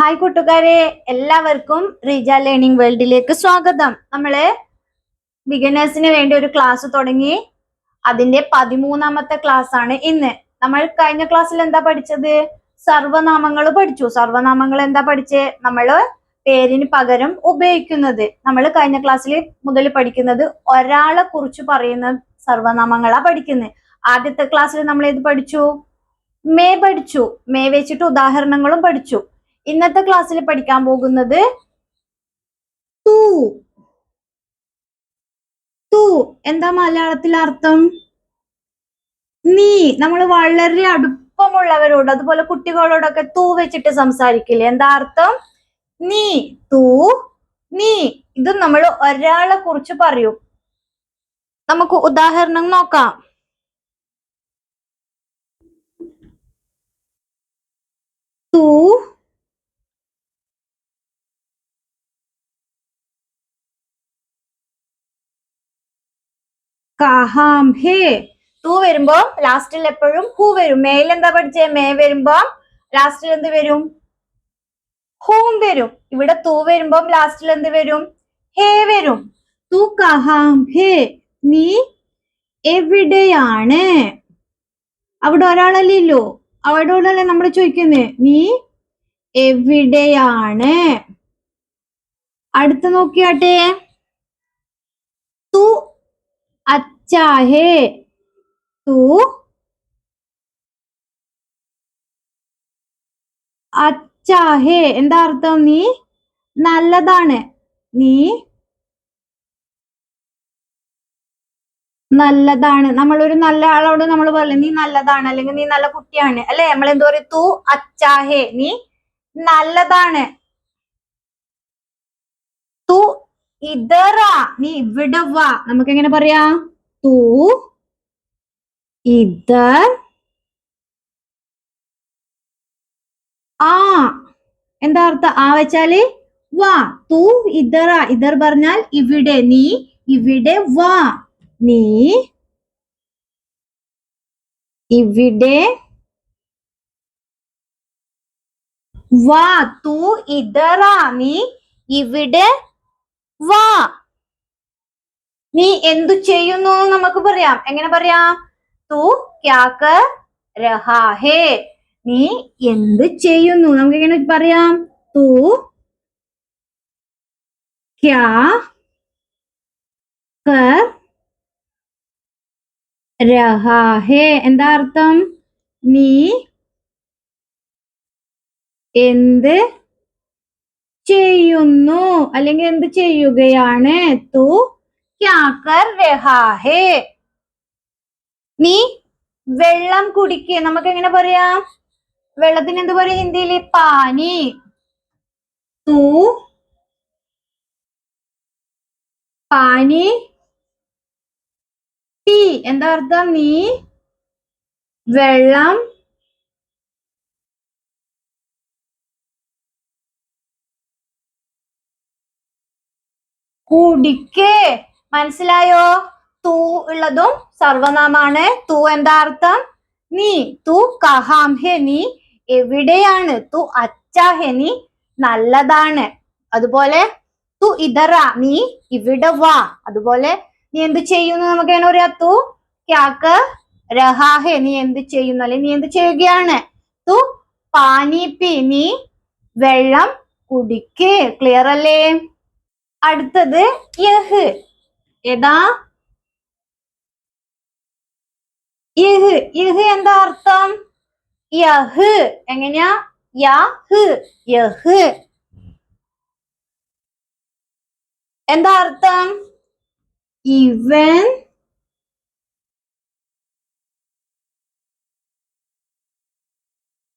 Hi കൂട്ടുകാരെ. എല്ലാവർക്കും Reeja learning വേൾഡിലേക്ക് സ്വാഗതം. നമ്മൾ ബിഗിനേഴ്സിന് വേണ്ടി ഒരു ക്ലാസ് തുടങ്ങി. അതിന്റെ പതിമൂന്നാമത്തെ ക്ലാസ് ആണ് ഇന്ന്. നമ്മൾ കഴിഞ്ഞ ക്ലാസ്സിൽ എന്താ പഠിച്ചത്? സർവനാമങ്ങൾ പഠിച്ചു. സർവനാമങ്ങൾ എന്താ പഠിച്ചേ? നമ്മൾ പേരിന് പകരം ഉപയോഗിക്കുന്നത്. നമ്മൾ കഴിഞ്ഞ ക്ലാസ്സിൽ മുതൽ പഠിക്കുന്നത് ഒരാളെ കുറിച്ച് പറയുന്ന സർവനാമങ്ങളാ പഠിക്കുന്നത് ആദ്യത്തെ ക്ലാസ്സിൽ നമ്മൾ ഏത് പഠിച്ചു? മേ പഠിച്ചു. മേ വെച്ചിട്ട് ഉദാഹരണങ്ങളും പഠിച്ചു. ഇന്നത്തെ ക്ലാസ്സിൽ പഠിക്കാൻ പോകുന്നത് തൂ. തൂ. എന്താ മലയാളത്തിൽ അർത്ഥം? നീ. നമ്മൾ വളരെ അടുപ്പമുള്ളവരോട് അതുപോലെ കുട്ടികളോടൊക്കെ തൂ വെച്ചിട്ട് സംസാരിക്കില്ലേ? എന്താ അർത്ഥം? നീ. തൂ. നീ. ഇത് നമ്മൾ ഒരാളെ കുറിച്ച് പറയും. നമുക്ക് ഉദാഹരണം നോക്കാം തൂ കഹാം ഹേ. തൂ വരുമ്പോ ലാസ്റ്റിൽ എപ്പോഴും ഹൂ വരും. മേയിൽ എന്താ പഠിച്ചേ? മേ വരുമ്പോ ലാസ്റ്റിൽ എന്ത് വരും? ഹൂം വരും. ഇവിടെ തൂ വരുമ്പം ലാസ്റ്റിൽ എന്ത് വരും? ഹേ വരും. തൂ കഹാം ഹേ. നീ എവിടെയാണ്? അവിടെ ഒരാളല്ലല്ലോ. അവിടെ നമ്മൾ ചോദിക്കുന്നേ? നീ എവിടെയാണ്? അടുത്ത് നോക്കിയാട്ടെ. തു अच्छा है तू अच्छा है എന്താ അർത്ഥം നീ നല്ലതാണ് നീ നല്ലതാണ് നമ്മൾ ഒരു നല്ല ആളോട് നമ്മൾ പറയില്ല നീ നല്ലതാണ് അല്ലെങ്കിൽ നീ നല്ല കുട്ടിയാണ് അല്ലെ നമ്മൾ എന്ത് പറയും തൂ അച്ചാഹേ നീ നല്ലതാണ് തൂ ഇതറാ നീ ഇവിടെ നമുക്ക് എങ്ങനെ പറയാ? തൂ ഇതർ ആ. എന്താ അർത്ഥം? ആ വെച്ചാൽ വാ. തൂ ഇതറ. ഇതർ പറഞ്ഞാൽ ഇവിടെ നീ ഇവിടെ വാ. നീ ഇവിടെ വാ. തൂ ഇതറ. നീ ഇവിടെ വാ. നീ എന്തു ചെയ്യുന്നു നമുക്ക് പറയാം. എങ്ങനെ പറയാം? തൂ നീ എന്ത് ചെയ്യുന്നു? നമുക്ക് എങ്ങനെ പറയാം? തൂ ക്യാ എന്താ അർത്ഥം? നീ എന്ത് ചെയ്യുന്നു. അല്ലെങ്കിൽ എന്ത് ചെയ്യുകയാണ്? തു നീ വെള്ളം കുടിക്കുക നമുക്ക് എങ്ങനെ പറയാം? വെള്ളത്തിന് എന്ത് പറയും ഹിന്ദിയിൽ? പാനി. തൂ പാനി. പി. എന്താ അർത്ഥം? നീ വെള്ളം കുടിക്ക്. മനസ്സിലായോ? തൂ ഉള്ളതും സർവനാമാണ്. തൂ എന്താ അർത്ഥം? നീ തൂ കഹാം ഹെ നീ എവിടെയാണ്? തു അച്ചാ ഹെ നീ നല്ലതാണ്. അതുപോലെ തു ഇതറ നീ ഇവിടെ വാ. അതുപോലെ നീ എന്ത് ചെയ്യുന്നു നമുക്ക് എങ്ങനെ പറയാ? തു ക്യാക്ക് രഹാഹെ നീ എന്ത് ചെയ്യുന്നു? അല്ലെ നീ എന്ത് ചെയ്യുകയാണ്? തു പാനി പി നീ വെള്ളം കുടിക്ക്. ക്ലിയർ അല്ലേ? അടുത്തത് യഹ് ഏതാ യഹ് യഹ് എന്താ അർത്ഥം യഹ് എങ്ങനെയാ യഹ് യഹ് എന്താ അർത്ഥം ഇവൻ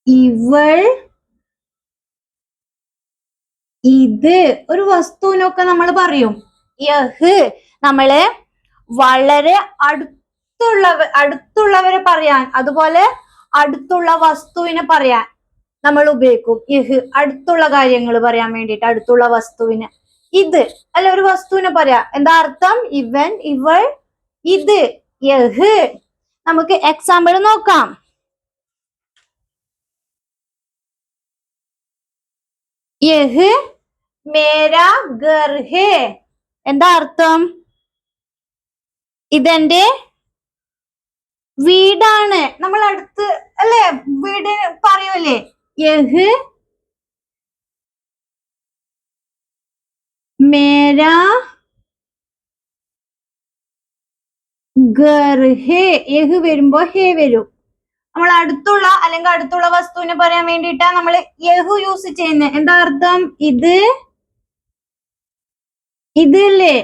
ഇവൾ ഇത് ഒരു വസ്തുവിനൊക്കെ നമ്മൾ പറയും. യഹ് നമ്മൾ വളരെ അടുത്തുള്ളവ അടുത്തുള്ളവരെ പറയാൻ അതുപോലെ അടുത്തുള്ള വസ്തുവിനെ പറയാൻ നമ്മൾ ഉപയോഗിക്കും. ഇഹ് അടുത്തുള്ള കാര്യങ്ങൾ പറയാൻ വേണ്ടിയിട്ട് അടുത്തുള്ള വസ്തുവിന്. ഇത് അല്ല ഒരു വസ്തുവിനെ പറയാ. എന്താ അർത്ഥം? ഇവൻ ഇവൾ ഇത്. യഹ് നമുക്ക് എക്സാമ്പിൾ നോക്കാം. യഹ് മേരാ ഗർഹേ. എന്താ അർത്ഥം? ഇതെന്റെ വീടാണ്. നമ്മൾ അടുത്ത് അല്ലെ? വീട് പറയൂലേ? യഹ്. മേരാ ഗർഹേ. യഹ് വരുമ്പോ ഹേ വരും. നമ്മൾ അടുത്തുള്ള അല്ലെങ്കിൽ അടുത്തുള്ള വസ്തുവിനെ പറയാൻ വേണ്ടിയിട്ടാണ് നമ്മൾ യഹു യൂസ് ചെയ്യുന്നത് എന്താ അർത്ഥം? ഇത് ഇതില്ലേ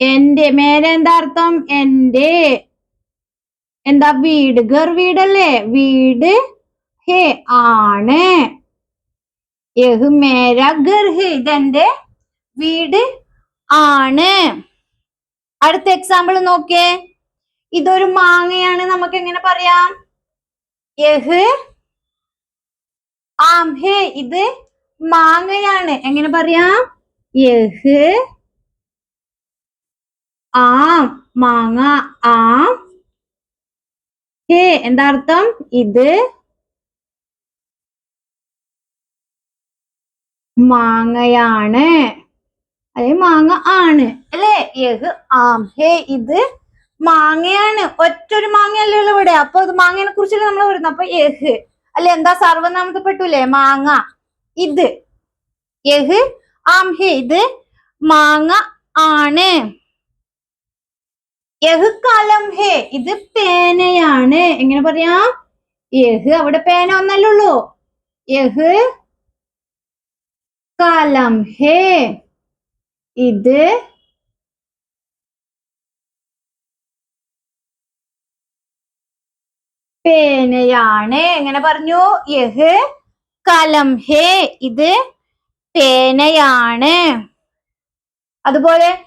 എന്റെ മേലെ എന്താ അർത്ഥം എന്റെ എന്താ വീട്? ഗർ വീടല്ലേ വീട് ഹേ ആണ്. യഹ് മേര ഇതെന്റെ വീട് ആണ്. അടുത്ത എക്സാമ്പിൾ നോക്കേ ഇതൊരു മാങ്ങയാണ്. നമുക്ക് എങ്ങനെ പറയാം? യഹ് ആം. ഹേ ഇത് മാങ്ങയാണ്. എങ്ങനെ പറയാം? യഹ് ആം മാങ്ങ ആം. ഹേ എന്താ അർത്ഥം? ഇത് മാങ്ങയാണ്. അല്ലെ മാങ്ങ ആണ്. അല്ലേ യഹ് ആം. ഹേ ഇത് മാങ്ങയാണ്. ഒറ്റൊരു മാങ്ങയല്ലേ ഉള്ളൂ ഇവിടെ. അപ്പൊ ഇത് മാങ്ങയെ കുറിച്ചല്ലേ നമ്മൾ പറയുന്നത്? അപ്പൊ യഹ്. അല്ലെ എന്താ സർവനാമത്തിൽ പെട്ടൂലേ മാങ്ങ. ഇത്. യഹ് ആം ഹേ ഇത് മാങ്ങ ആണ്. യഹ് കലം ഹേ ഇത് പേനയാണ്. എങ്ങനെ പറയാം? യഹ് അവിടെ പേന ഒന്നല്ലേ ഉള്ളൂ. യഹ് കലം ഹേ ഇത് പേനയാണ്. എങ്ങനെ പറഞ്ഞു? യഹ് കലം ഹേ ഇത് പേനയാണ് അതുപോലെ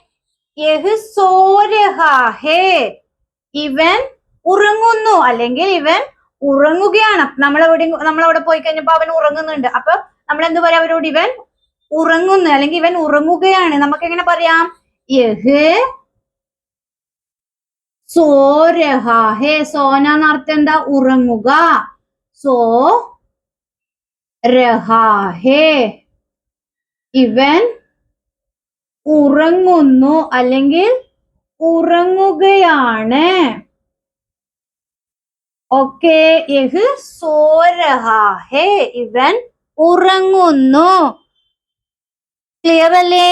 ഇവൻ ഉറങ്ങുന്നു. അല്ലെങ്കിൽ ഇവൻ ഉറങ്ങുകയാണ്. നമ്മൾ നമ്മളെവിടെ നമ്മളവിടെ പോയി കഴിഞ്ഞപ്പോ അവൻ ഉറങ്ങുന്നുണ്ട്. അപ്പൊ നമ്മൾ എന്ത് പറയാം? അവരോട് ഇവൻ ഉറങ്ങുന്നു. അല്ലെങ്കിൽ ഇവൻ ഉറങ്ങുകയാണ്. നമുക്ക് എങ്ങനെ പറയാം? യഹ് സോരഹാ സോന എന്നർത്ഥം എന്താ? ഉറങ്ങുക. സോ രഹാ ഹേ. ഇവൻ ഉറങ്ങുന്നു അല്ലെങ്കിൽ ഉറങ്ങുകയാണ്. ഓക്കെ യഹ് സോരഹാ. ഹേ ഇവൻ ഉറങ്ങുന്നു. ക്ലിയർ അല്ലേ?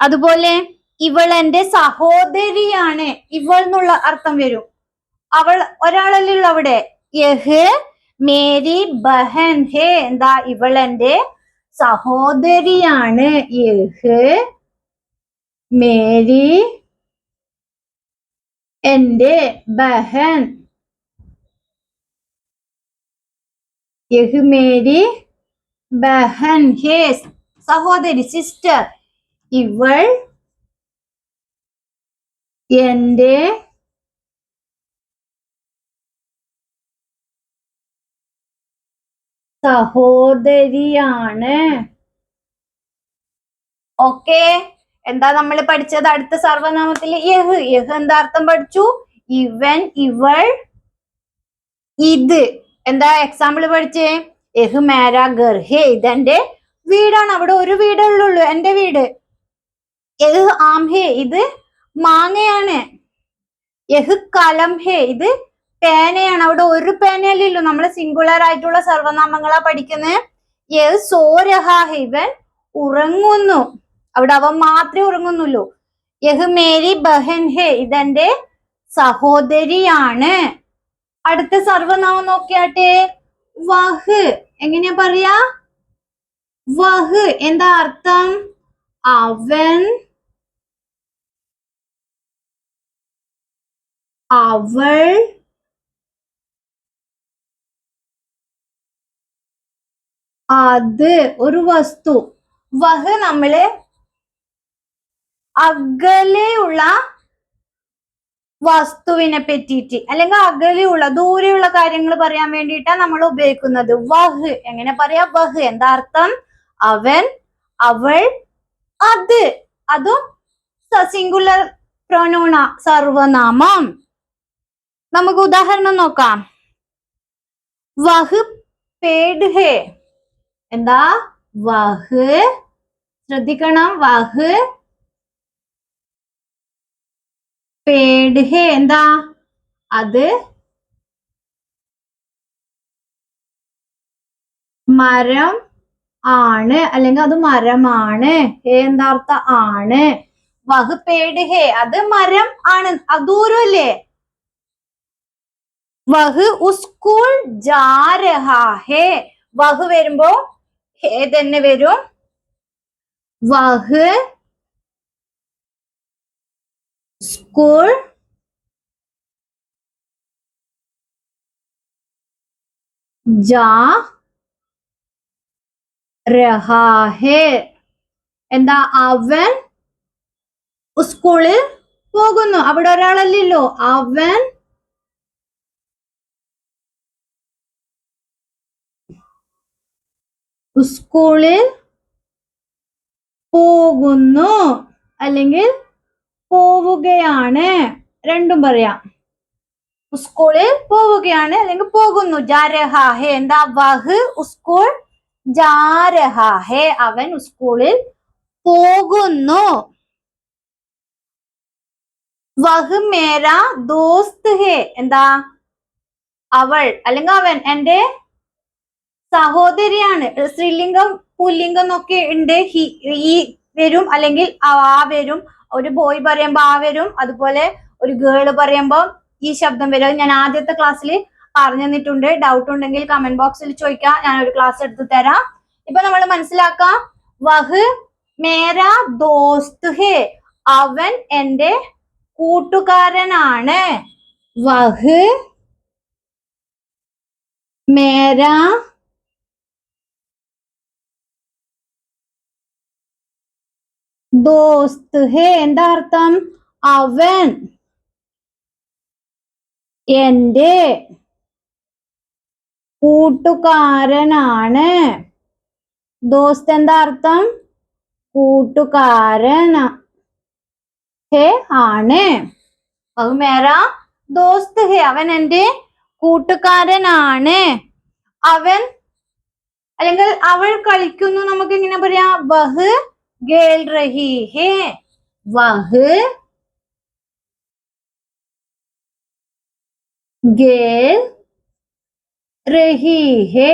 അതുപോലെ ഇവൾ എന്റെ സഹോദരിയാണ്. ഇവൾ എന്നുള്ള അർത്ഥം വരും. അവൾ ഒരാളല്ലേ ഉള്ളു അവിടെ. യഹ് മേരി ബഹൻ. ഹേ എന്താ ഇവൾ എന്റെ സഹോദരിയാണ് ഇഹ് മേരി എന്റെ ബഹൻ. യഹ് മേരി ബഹൻ ഹേസ് സഹോദരി സിസ്റ്റർ. ഇവൾ എന്റെ സഹോദരിയാണ്. ഓക്കെ. എന്താ നമ്മൾ പഠിച്ചത് അടുത്ത സർവനാമത്തിൽ? യഹ്. യഹ് എന്താ അർത്ഥം പഠിച്ചു? ഇവൻ ഇവൾ ഇത്. എന്താ എക്സാമ്പിൾ പഠിച്ചേ? യഹ് മേര ഗർഹേ ഇതെന്റെ വീടാണ്. അവിടെ ഒരു വീടുള്ളൂ എന്റെ വീട്. യഹ് ആംഹേ ഇത് മാങ്ങയാണ്. യഹ് കലം. ഹേ ഇത് പേനയാണ്. അവിടെ ഒരു പേനയല്ലോ നമ്മൾ സിംഗുലർ ആയിട്ടുള്ള സർവനാമങ്ങളാ പഠിക്കുന്നത് സോരഹ ഇവൻ ഉറങ്ങുന്നു. അവിടെ അവൻ മാത്രമേ ഉറങ്ങുന്നുള്ളൂ. യഹ് മേരി ബഹൻ ഹെ ഇതെന്റെ സഹോദരിയാണ്. അടുത്ത സർവനാമം നോക്കിയാട്ടെ. വഹ്. എങ്ങനെയാ പറയാ? വഹ്. എന്താ അർത്ഥം? അവൻ അവൾ അത് ഒരു വസ്തു. വഹ് നമ്മൾ അകലെയുള്ള വസ്തുവിനെ പറ്റിയിട്ട് അല്ലെങ്കിൽ അകലെയുള്ള ദൂരെയുള്ള കാര്യങ്ങൾ പറയാൻ വേണ്ടിയിട്ടാണ് നമ്മൾ ഉപയോഗിക്കുന്നത്. വഹ്. എങ്ങനെ പറയാ? വഹ്. എന്താ അർത്ഥം? അവൻ അവൾ അത്. അതും സിംഗുലർ പ്രൊനൂണ സർവനാമം. നമുക്ക് ഉദാഹരണം നോക്കാം. വഹ് പേഡ് ഹേ. എന്താ? വഹ്. ശ്രദ്ധിക്കണം. വഹ്. പേട്. ഹേ എന്താ? അത് മരം ആണ്. അല്ലെങ്കിൽ അത് മരമാണ്. ഹേ എന്താ അർത്ഥ? ആണ്. വഹ് പേട്. ഹേ അത് മരം ആണ്. അദൂരല്ലേ? വഹ് ഉസ്കൂൾ ജാരഹ. ഹേ വഹ് വരുമ്പോ ഹേ തന്നെ വരും? വഹ് സ്കൂൾ ജാ എന്താ അവൻ സ്കൂളിൽ പോകുന്നു. അവിടെ ഒരാളല്ലല്ലോ. അവൻ സ്കൂളിൽ പോകുന്നു. അല്ലെങ്കിൽ പോവുകയാണ്. രണ്ടും പറയാം. സ്കൂളിൽ പോവുകയാണ് അല്ലെങ്കിൽ പോകുന്നു. ജാരഹാഹെ. എന്താ? വഹ് സ്കൂൾ ജാരഹാഹെ. അവൻ സ്കൂളിൽ പോകുന്നു. വഹ് മേരാ ദോസ്ത് ഹേ. എന്താ? അവൾ അല്ലെങ്കിൽ അവൻ എന്റെ സഹോദരിയാണ്. സ്ത്രീലിംഗം പുല്ലിംഗം എന്നൊക്കെ ഉണ്ട്. ഈ വരും അല്ലെങ്കിൽ ആ വരും. ഒരു ബോയ് പറയുമ്പോ ആ വരും. അതുപോലെ ഒരു ഗേൾ പറയുമ്പോ ഈ ശബ്ദം വരും. ഞാൻ ആദ്യത്തെ ക്ലാസ്സിൽ പറഞ്ഞു തന്നിട്ടുണ്ട് ഡൗട്ട് ഉണ്ടെങ്കിൽ കമന്റ് ബോക്സിൽ ചോദിക്കാം. ഞാൻ ഒരു ക്ലാസ് എടുത്ത് തരാം. ഇപ്പൊ നമ്മൾ മനസ്സിലാക്കാം. വഹ് മേര ദോസ്ത് ഹേ. അവൻ എന്റെ കൂട്ടുകാരനാണ്. വഹ് മേര ദോസ്ത്. ഹേ എന്താ അർത്ഥം? അവൻ എന്റെ കൂട്ടുകാരനാണ്. ദോസ്ത് എന്താ അർത്ഥം? കൂട്ടുകാരൻ ഹേ ആണ്. അത് മേര. ദോസ്ത് ഹേ അവൻ എന്റെ കൂട്ടുകാരനാണ്. അവൻ അല്ലെങ്കിൽ അവൾ കളിക്കുന്നു നമുക്ക് എങ്ങനെ പറയാം? വഹ് ഗേൽ रही है। वह। गेल റഹി ഹേ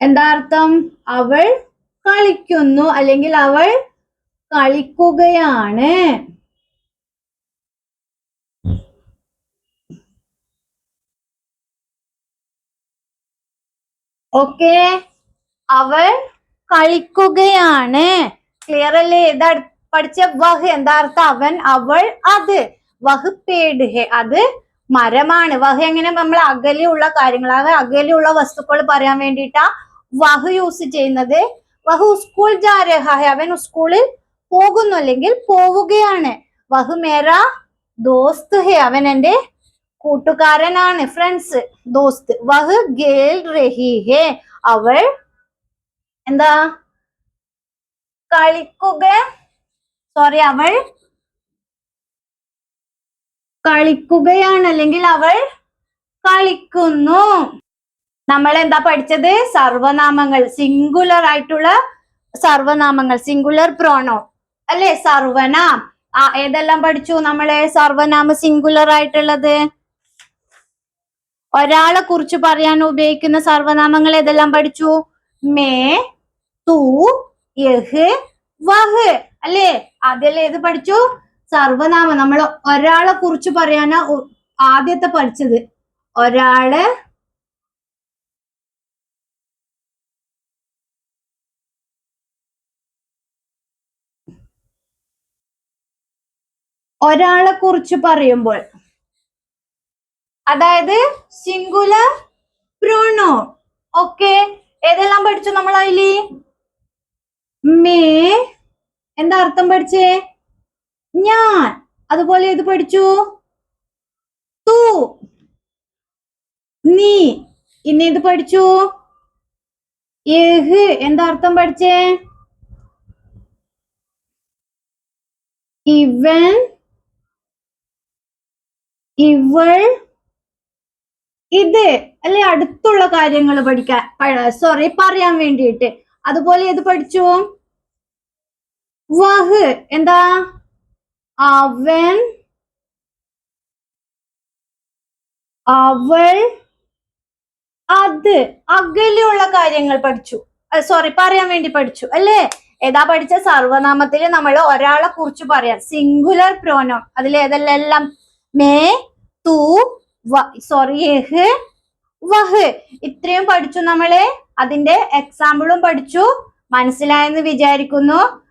എന്താ അർത്ഥം അവൾ കളിക്കുന്നു അല്ലെങ്കിൽ അവൾ കളിക്കുകയാണ്. ഓക്കെ അവൾ കളിക്കുകയാണ്. ക്ലിയർ അല്ലേ? ഇതാ പഠിച്ച വഹ് എന്താ അർത്ഥം? അവൻ അവൾ അത്. വഹ് പേട് ഹെ അത് മരമാണ്. വഹ് എങ്ങനെ നമ്മൾ അകലെയുള്ള കാര്യങ്ങൾ അകലെയുള്ള വസ്തുക്കൾ പറയാൻ വേണ്ടിട്ടാ വഹ് യൂസ് ചെയ്യുന്നത്? വഹു സ്കൂൾ ജാ അവൻ സ്കൂളിൽ പോകുന്നു അല്ലെങ്കിൽ പോവുകയാണ്. വഹ് മേര ദോസ്ത് ഹെ അവൻ എന്റെ കൂട്ടുകാരനാണ് ഫ്രണ്ട്സ് ദോസ്ത്. വഹ് ഗേൽ റഹി ഹേ അവൾ എന്താ? കളിക്കുക. സോറി അവൾ. കളിക്കുകയാണ്. അല്ലെങ്കിൽ അവൾ കളിക്കുന്നു. നമ്മൾ എന്താ പഠിച്ചത്? സർവനാമങ്ങൾ. സിംഗുലർ ആയിട്ടുള്ള സർവനാമങ്ങൾ. സിംഗുലർ പ്രോണോ അല്ലെ? സർവനാം. ആ ഏതെല്ലാം പഠിച്ചു നമ്മളെ സർവനാമ സിംഗുലർ ആയിട്ടുള്ളത്. ഒരാളെ കുറിച്ച് പറയാൻ ഉപയോഗിക്കുന്ന സർവനാമങ്ങൾ ഏതെല്ലാം പഠിച്ചു? മേ അല്ലേ? ആദ്യം ഏത് പഠിച്ചു? സർവനാമം. നമ്മൾ ഒരാളെ കുറിച്ച് പറയാനാ ആദ്യത്തെ പഠിച്ചത്. ഒരാൾ ഒരാളെ കുറിച്ച് പറയുമ്പോൾ. അതായത് സിംഗുലർ പ്രോണോ ഓക്കെ ഏതെല്ലാം പഠിച്ചു നമ്മൾ അതിൽ? മേ. എന്താ അർത്ഥം പഠിച്ചേ? ഞാൻ. അതുപോലെ ഇത് പഠിച്ചു? തൂ. നീ. ഇനി ഇത് പഠിച്ചു? ഏഹ്. എന്താ അർത്ഥം പഠിച്ചേ? ഇവൻ ഇവൾ ഇത്. അല്ലെ അടുത്തുള്ള കാര്യങ്ങൾ പഠിക്കാൻ സോറി പറയാൻ വേണ്ടിയിട്ട്. അതുപോലെ ഇത് പഠിച്ചു? വഹ്. എന്താ? അവൻ അവൾ അത് അകലെയുള്ള കാര്യങ്ങൾ പഠിച്ചു. സോറി പറയാൻ വേണ്ടി പഠിച്ചു. അല്ലേ? ഏതാ പഠിച്ച സർവനാമത്തിൽ നമ്മൾ ഒരാളെ കുറിച്ച് പറയാം സിംഗുലർ പ്രോനോൺ അതിൽ ഏതെല്ലാം? മേ തൂ സോറി വഹ്. ഇത്രയും പഠിച്ചു നമ്മൾ. അതിന്റെ എക്സാമ്പിളും പഠിച്ചു. മനസ്സിലായെന്ന് വിചാരിക്കുന്നു.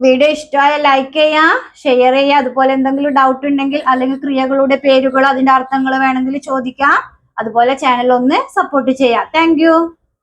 വീഡിയോ ഇഷ്ടമായ ലൈക്ക് ചെയ്യാം ഷെയർ ചെയ്യുക അതുപോലെ എന്തെങ്കിലും ഡൗട്ട് ഉണ്ടെങ്കിൽ അല്ലെങ്കിൽ ക്രിയകളുടെ പേരുകൾ അതിന്റെ അർത്ഥങ്ങൾ വേണമെങ്കിൽ ചോദിക്കാം. അതുപോലെ ചാനൽ ഒന്ന് സപ്പോർട്ട് ചെയ്യാം. താങ്ക്